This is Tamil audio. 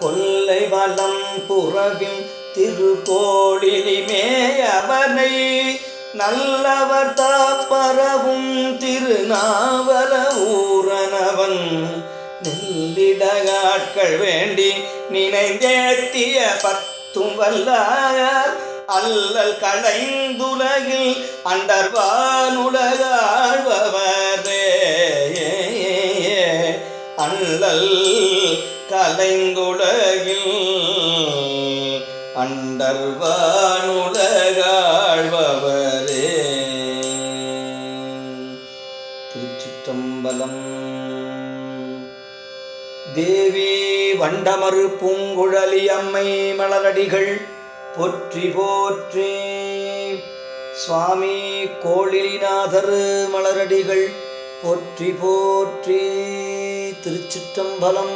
கொல்லை வளம் புறவின் திருக்கோளிலிமேயவனை நல்லவர் தாப்பரவும் திருநாவல ஊரனவன் நெல்லிடகாட்கள் வேண்டி நினைந்தேத்திய பத்தும் வல்லார். அல்லல் கடைந்துலகில் அண்டர்வானுலகாழ்பவரே அண்ணல் கலைங்குலகில் அண்டர்வானுலகாழ்பவரே. திருச்சிற்றம்பலம் தேவி வண்டமறு பூங்குழலி அம்மை மலரடிகள் போற்றி போற்றி சுவாமி கோழிநாதர் மலரடிகள் போற்றி போற்றி. திருச்சிற்றம்பலம்.